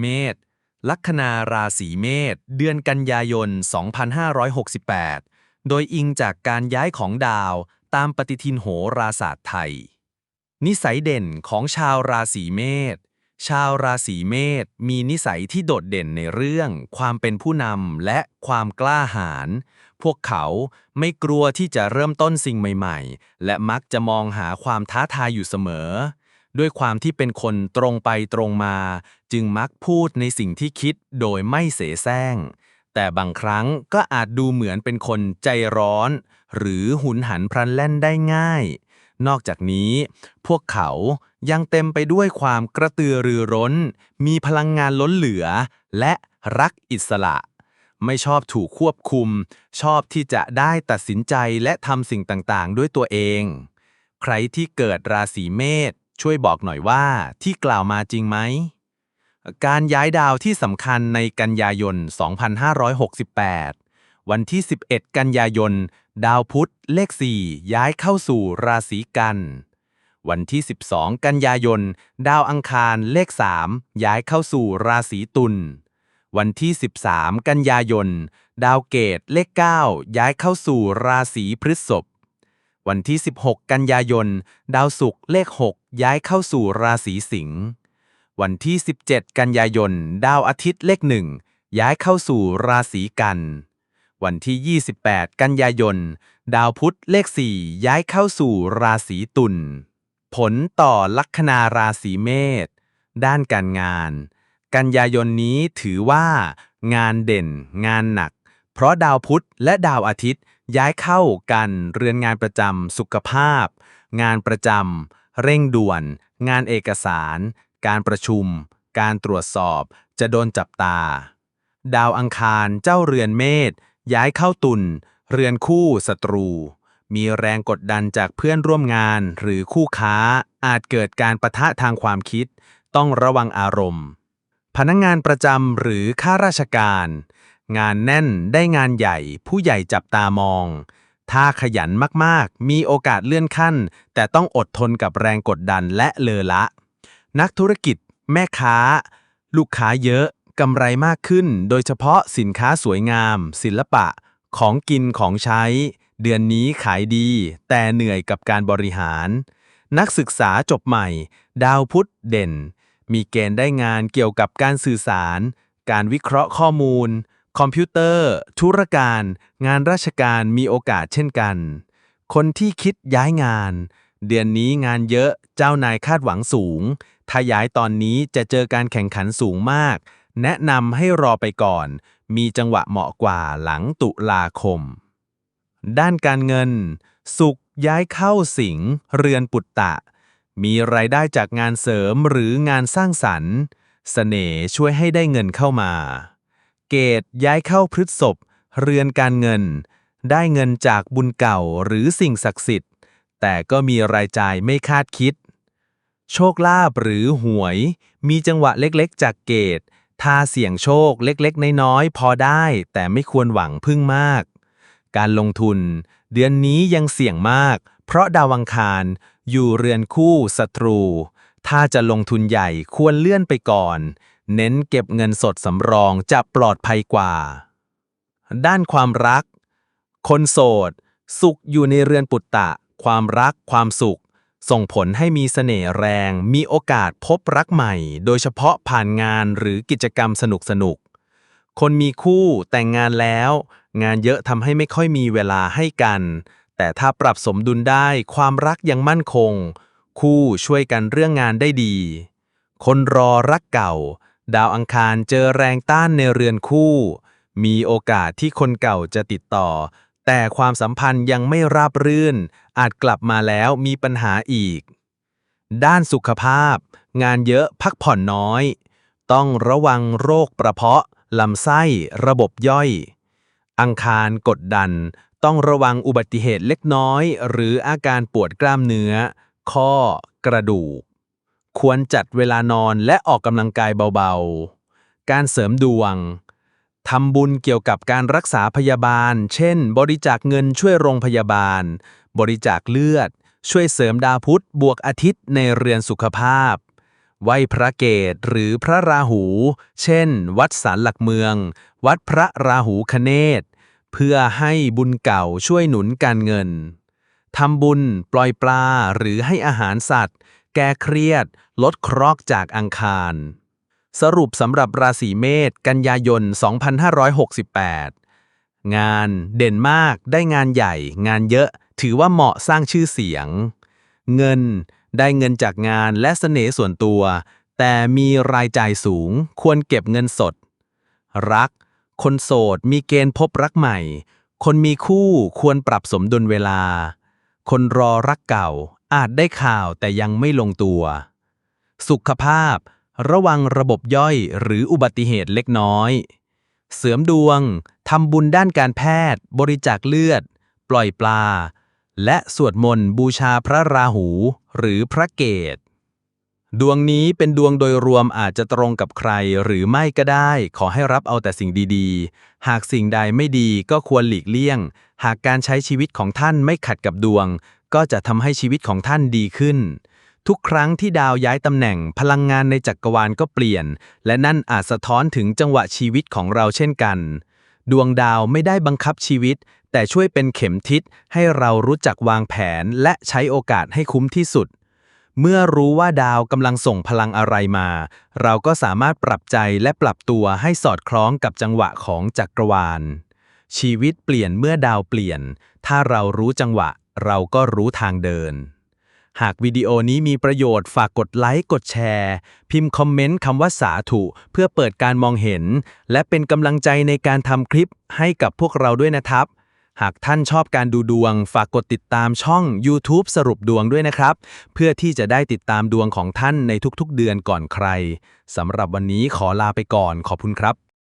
เมษลัคนาราศีเมษเดือนกันยายน 2568 โดยอิงจากการย้ายของดาวตามปฏิทินโหราศาสตร์ไทย นิสัยเด่นของชาวราศีเมษชาวราศีเมษมีนิสัยที่โดดเด่นในเรื่อง ความเป็นผู้นำและความกล้าหาญ พวกเขาไม่กลัวที่จะเริ่มต้นสิ่งใหม่ ๆ และมักจะมองหาความท้าทายอยู่เสมอ ด้วยความที่เป็นคนตรงไปตรงมา จึงมักพูดในสิ่งที่คิดโดยไม่เสแสร้ง แต่บางครั้งก็อาจดูเหมือนเป็นคนใจร้อน หรือหุนหันพลันแล่นได้ง่าย นอกจากนี้ พวกเขายังเต็มไปด้วยความกระตือรือร้น มีพลังงานล้นเหลือ และรักอิสระ ไม่ชอบถูกควบคุม ชอบที่จะได้ตัดสินใจและทำสิ่งต่างๆ ด้วยตัวเอง ใครที่เกิดราศีเมษ ช่วยบอกหน่อยว่าที่กล่าวมาจริงไหม การย้ายดาวที่สำคัญในกันยายน 2568 วันที่ 11 กันยายน ดาวพุธเลข 4 ย้ายเข้าสู่ราศีกัน วันที่ 12 กันยายน ดาวอังคารเลข 3 ย้ายเข้าสู่ราศีตุล วันที่ 13 กันยายน ดาวเกตเลข 9 ย้ายเข้าสู่ราศีพฤษภ วันที่ 16 กันยายน ดาวศุกร์เลข 6 ย้ายเข้าสู่ราศีสิงห์วันที่ 17 กันยายน ดาวอาทิตย์เลขหนึ่งย้ายเข้าสู่ราศีกัน วันที่ 28 กันยายน ดาวพุธเลข4ย้ายเข้าสู่ราศีตุลผลต่อลัคนาราศีเมษด้านการงาน กันยายนนี้ถือว่า งานเด่น งานหนัก เพราะดาวพุธและดาวอาทิตย์ย้ายเข้ากันเรือนงานประจำสุขภาพ งานประจำ เร่งด่วน งานเอกสาร การประชุม การตรวจสอบ จะโดนจับตา ดาวอังคารเจ้าเรือนเมษย้ายเข้าตุลเรือนคู่ศัตรู มีแรงกดดันจากเพื่อนร่วมงานหรือคู่ค้า อาจเกิดการประทะทางความคิด ต้องระวังอารมณ์ พนักงงานประจำหรือข้าราชการ งานแน่นได้งานใหญ่ผู้ใหญ่จับตามอง ถ้าขยันมากๆ มีโอกาสเลื่อนขั้น แต่ต้องอดทนกับแรงกดดันและเลอละ นักธุรกิจ แม่ค้า ลูกค้าเยอะกำไรมากขึ้น โดยเฉพาะสินค้าสวยงาม ศิลปะ ของกินของใช้ เดือนนี้ขายดี แต่เหนื่อยกับการบริหาร นักศึกษาจบใหม่ ดาวพุธเด่น มีเกณฑ์ได้งานเกี่ยวกับการสื่อสาร การวิเคราะห์ข้อมูล คอมพิวเตอร์ ธุรการ งานราชการมีโอกาสเช่นกัน คนที่คิดย้ายงาน เดือนนี้งานเยอะเจ้านายคาดหวังสูง ถ้าย้ายตอนนี้จะเจอการแข่งขันสูงมาก แนะนำให้รอไปก่อน มีจังหวะเหมาะกว่าหลังตุลาคม ด้านการเงิน สุขย้ายเข้าสิงเรือนปุตตะ มีรายได้จากงานเสริมหรืองานสร้างสรรค์เสน่ห์ช่วยให้ได้เงินเข้ามา เกตย้ายเข้าพฤษภเรือนการเงิน ได้เงินจากบุญเก่าหรือสิ่งศักดิ์สิทธิ์ แต่ก็มีรายจ่ายไม่คาดคิด โชคลาภหรือหวย มีจังหวะเล็กๆ จากเกตถ้าเสี่ยงโชคเล็กๆ น้อยๆ พอได้แต่ไม่ควรหวังพึ่งมาก การลงทุน เดือนนี้ยังเสี่ยงมาก เพราะดาวังคารอยู่เรือนคู่ศัตรู ถ้าจะลงทุนใหญ่ควรเลื่อนไปก่อน เน้นเก็บเงินสดสำรองจะปลอดภัยกว่า ด้านความรัก คนโสด สุขอยู่ในเรือนปุตตะ ความรักความสุข ส่งผลให้มีเสน่ห์แรง มีโอกาสพบรักใหม่ โดยเฉพาะผ่านงานหรือกิจกรรมสนุกสนุกๆคนมีคู่แต่งงานแล้ว งานเยอะทำให้ไม่ค่อยมีเวลาให้กัน แต่ถ้าปรับสมดุลได้ความรักยังมั่นคง คู่ช่วยกันเรื่องงานได้ดี คนรอรักเก่า ดาวอังคารเจอแรงต้านในเรือนคู่ มีโอกาสที่คนเก่าจะติดต่อ แต่ความสัมพันธ์ยังไม่ราบรื่น อาจกลับมาแล้วมีปัญหาอีก ด้านสุขภาพ งานเยอะพักผ่อนน้อย ต้องระวังโรคกระเพาะลำไส้ ระบบย่อย อังคารกดดัน ต้องระวังอุบัติเหตุเล็กน้อย หรืออาการปวดกล้ามเนื้อ ข้อกระดูก ควรจัดเวลานอนและออกกำลังกายเบาๆ การเสริมดวงทำบุญเกี่ยวกับการรักษาพยาบาล เช่น บริจาคเงินช่วยโรงพยาบาล บริจาคเลือด ช่วยเสริมดาวพุธบวกอาทิตย์ในเรือนสุขภาพ ไหวพระเกตหรือพระราหู เช่น วัดสารหลักเมือง วัดพระราหูคเนศเพื่อให้บุญเก่าช่วยหนุนการเงิน ทำบุญ ปล่อยปลา หรือให้อาหารสัตว์ แก้เครียด ลดเคราะห์จากอังคาร สรุปสำหรับราศีเมษกันยายน 2568 งานเด่นมากได้งานใหญ่ งานเยอะ ถือว่าเหมาะสร้างชื่อเสียง เงินได้เงินจากงานและเสน่ห์ส่วนตัว แต่มีรายจ่ายสูง ควรเก็บเงินสด รัก คนโสดมีเกณฑ์พบรักใหม่ คนมีคู่ควรปรับสมดุลเวลา คนรอรักเก่าอาจได้ข่าวแต่ยังไม่ลงตัว สุขภาพ ระวังระบบย่อยหรืออุบัติเหตุเล็กน้อย เสริมดวงทำบุญด้านการแพทย์ บริจาคเลือด ปล่อยปลา และสวดมนต์บูชาพระราหูหรือพระเกต ดวงนี้เป็นดวงโดยรวมอาจจะตรงกับใครหรือไม่ก็ได้ ขอให้รับเอาแต่สิ่งดีๆ หากสิ่งใดไม่ดีก็ควรหลีกเลี่ยง หากการใช้ชีวิตของท่านไม่ขัดกับดวง ก็จะทำให้ชีวิตของท่านดีขึ้น ทุกครั้งที่ดาวย้ายตำแหน่งพลังงานในจักรวาลก็เปลี่ยน และนั่นอาจสะท้อนถึงจังหวะชีวิตของเราเช่นกัน ดวงดาวไม่ได้บังคับชีวิต แต่ช่วยเป็นเข็มทิศให้เรารู้จักวางแผนและใช้โอกาสให้คุ้มที่สุด เมื่อรู้ว่าดาวกำลังส่งพลังอะไรมา เราก็สามารถปรับใจและปรับตัวให้สอดคล้องกับจังหวะของจักรวาล ชีวิตเปลี่ยนเมื่อดาวเปลี่ยน ถ้าเรารู้จังหวะ เราก็รู้ทางเดิน หากวิดีโอนี้มีประโยชน์ฝากกดไลค์กดแชร์ พิมพ์คอมเมนต์คำว่าสาธุ เพื่อเปิดการมองเห็น และเป็นกำลังใจในการทำคลิปให้กับพวกเราด้วยนะครับ หากท่านชอบการดูดวง ฝากกดติดตามช่อง YouTube สรุปดวงด้วยนะครับ เพื่อที่จะได้ติดตามดวงของท่านในทุกๆเดือนก่อนใครสำหรับวันนี้ขอลาไปก่อนขอบคุณครับ